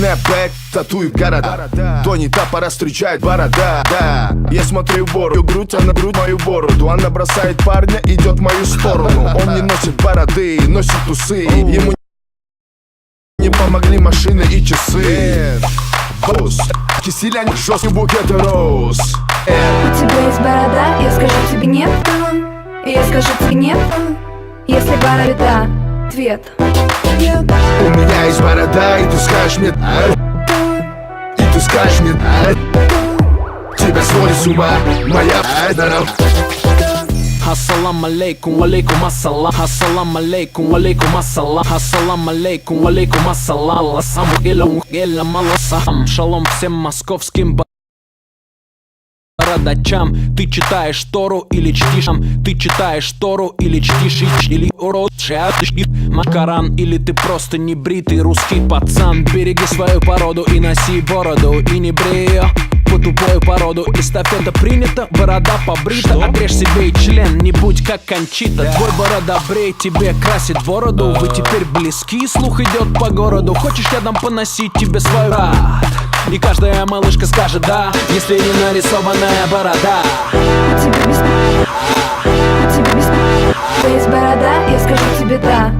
Снэпбэк, татуи города. Тони Тапора встречает борода. Да. Я смотрю в бороду, грудь, она грудь мою бороду. Она бросает парня, идет в мою сторону. Он не носит бороды, носит усы. Ему не помогли машины и часы. Босс, киселянь, жесткий букет роз. У тебя есть борода, Тебе нет Если борода, ответ У меня есть борода, и ты скажешь мне «А?» И ты скажешь мне «А?» Тебя сводит с ума моя дорога Ассалам алейкум, алейкум ассалам Ассалам алейкум, алейкум ассалам Ассалам алейкум, алейкум ассалам Ласаму илам, илам аласам Шалом всем московским ба- бородачам Ты читаешь Тору или чтишь? Ты читаешь Тору или чтишь Или урод Макаран Или ты просто не бритый русский пацан? Береги свою породу и носи бороду И не брей по тупую породу. Эстафета принята, борода побрита. Отрежь себе и член, не будь как кончита. Твой борода брей, тебе красит бороду Вы теперь близки, слух идет по городу. Хочешь я дам поносить тебе свой рад и каждая малышка скажет да Если не нарисованная борода. У тебя без... У тебя без... Есть борода, я скажу тебе да